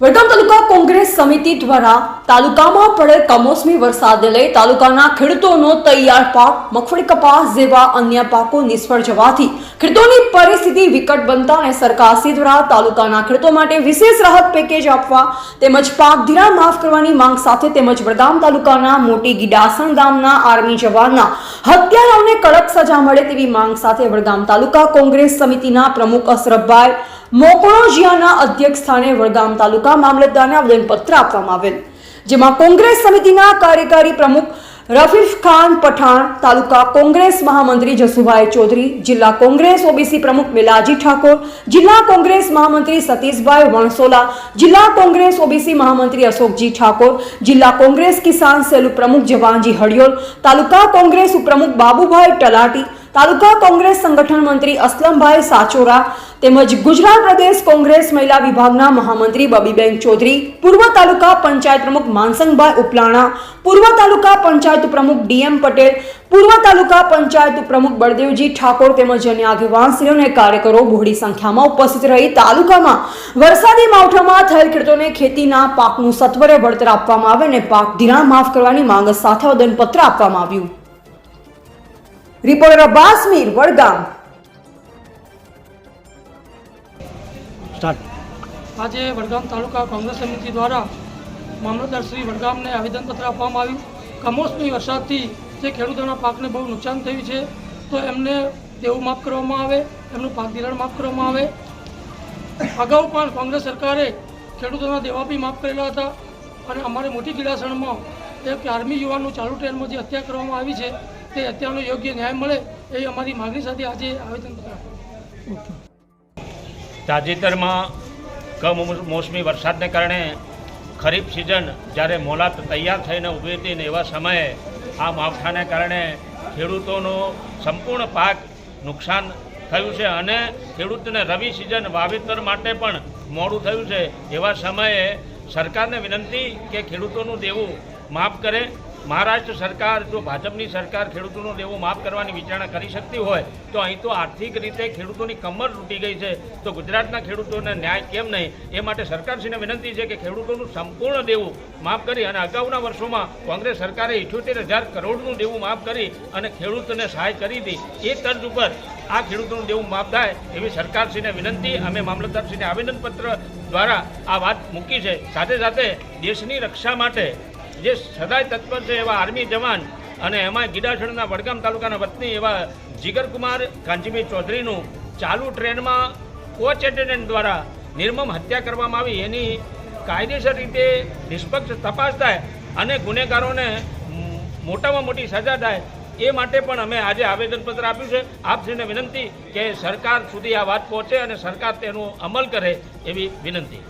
વડગામ તાલુકા કોંગ્રેસ સમિતિ દ્વારા તાલુકામાં પડેલ કમોસમી વરસાદને લઈ તાલુકાના ખેડૂતોનો તૈયાર પાક, મગફળી કપાસ જેવા અન્ય પાકો નિષ્ફળ જવાથી ખેડૂતોની પરિસ્થિતિ વિકટ બનતા અને સરકારશ્રી દ્વારા તાલુકાના ખેડૂતો માટે વિશેષ રાહત પેકેજ આપવા તેમજ પાક ધિરાણ માફ કરવાની માંગ સાથે તેમજ વડગામ તાલુકાના મોટી ગીડાસણ ગામના આર્મી જવાનના હત્યારાઓને કડક સજા મળે તેવી માંગ સાથે વડગામ તાલુકા કોંગ્રેસ સમિતિના પ્રમુખ અશરફભાઈ મોકળોજિયાના અધ્યક્ષ સ્થાને વડગામ તાલુકા મામલતદારને આવેદનપત્ર આપવામાં આવેલ, જેમાં કોંગ્રેસ સમિતિના કાર્યકારી પ્રમુખ રફીફ ખાન પઠાણ, તાલુકા કોંગ્રેસ મહામંત્રી જસુભાઈ ચૌધરી, જિલ્લા કોંગ્રેસ ઓબીસી પ્રમુખ મિલાજી ઠાકોર, જિલ્લા કોંગ્રેસ મહામંત્રી સતીશભાઈ વણસોલા જિલ્લા કોંગ્રેસ ઓબીસી મહામંત્રી અશોકજી ઠાકોર, જિલ્લા કોંગ્રેસ કિસાન સેલ પ્રમુખ જવાનજી હડિયોલ તાલુકા કોંગ્રેસ ઉપપ્રમુખ બાબુભાઈ તલાટી તાલુકા કોંગ્રેસ સંગઠન મંત્રી અસલમભાઈ સાચોરા તેમજ ગુજરાત પ્રદેશ કોંગ્રેસ મહિલા વિભાગના મહામંત્રી બબીબેન ચૌધરી, પૂર્વ તાલુકા પંચાયત પ્રમુખ માનસંગભાઈ ઉપલાણા, પૂર્વ તાલુકા પંચાયત પ્રમુખ ડીએમ પટેલ, પૂર્વ તાલુકા પંચાયત પ્રમુખ બળદેવજી ઠાકોર તેમજ અન્ય આગેવાનશ્રીઓ અને કાર્યકરો બહોળી સંખ્યામાં ઉપસ્થિત રહી તાલુકામાં વરસાદી માવઠામાં થયેલ ખેડૂતોને ખેતીના પાકનું સત્વરે વળતર આપવામાં આવે અને પાક ધિરાણ માફ કરવાની માંગ સાથે આવેદનપત્ર આપવામાં આવ્યું. રિપોર્ટર અબ્બાસ મીર વડગામ આજે વડગામ તાલુકા કોંગ્રેસ સમિતિ દ્વારા મામલતદાર શ્રી વડગામને આવેદનપત્ર આપવામાં આવ્યું. કમોસમી વરસાદથી જે ખેડૂતોના પાકને બહુ નુકસાન થયું છે તો એમને દેવું માફ કરવામાં આવે એમનું પાક ધિરાણ માફ કરવામાં આવે. અગાઉ પણ કોંગ્રેસ સરકારે ખેડૂતોના દેવા બી માફ કરેલા હતા. અને અમારે મોટી ગીડાસણમાં એક આર્મી યુવાનનું ચાલુ ટ્રેનમાં જે હત્યા કરવામાં આવી છે તે હત્યાનો યોગ્ય ન્યાય મળે એ અમારી માગણી સાથે આજે આવેદનપત્ર તાજેતરમાં કમોસમી વરસાદને કારણે ખરીફ સિઝન જ્યારે મોલાત તૈયાર થઈને ઊભી હતી ને એવા સમયે આ માવઠાને કારણે ખેડૂતોનો સંપૂર્ણ પાક નુકસાન થયું છે અને ખેડૂતને રવિ સિઝન વાવેતર માટે પણ મોડું થયું છે. એવા સમયે સરકારને વિનંતી કે ખેડૂતોનું દેવું માફ કરે. મહારાષ્ટ્ર સરકાર, જો ભાજપની સરકાર ખેડૂતોનું દેવું માફ કરવાની વિચારણા કરી શકતી હોય, તો અહીં તો આર્થિક રીતે ખેડૂતોની કમર તૂટી ગઈ છે. તો ગુજરાતના ખેડૂતોને ન્યાય કેમ નહીં? એ માટે સરકારશ્રીને વિનંતી છે કે ખેડૂતોનું સંપૂર્ણ દેવું માફ કરી અને અગાઉના વર્ષોમાં કોંગ્રેસ સરકારે ઇઠ્યોતેર હજાર કરોડનું દેવું માફ કરી અને ખેડૂતોને સહાય કરી હતી. એ તર્જ ઉપર આ ખેડૂતોનું દેવું માફ થાય એવી સરકારશ્રીને વિનંતી. અમે મામલતદારશ્રીને આવેદનપત્ર દ્વારા આ વાત મૂકી છે. સાથે સાથે દેશની રક્ષા માટે જે સદાય તત્પર છે એવા આર્મી જવાન અને એમાં ગીડાસણના વડગામ તાલુકાના વતની એવા જીગરકુમાર કાંજીભાઈ ચૌધરીનું ચાલુ ટ્રેનમાં કોચ એટેન્ડન્ટ દ્વારા નિર્મમ હત્યા કરવામાં આવી. એની કાયદેસર રીતે નિષ્પક્ષ તપાસ થાય અને ગુનેગારોને મોટામાં મોટી સજા થાય એ માટે પણ અમે આજે આવેદનપત્ર આપ્યું છે. આપશ્રીને વિનંતી કે સરકાર સુધી આ વાત પહોંચે અને સરકાર તેનો અમલ કરે એવી વિનંતી.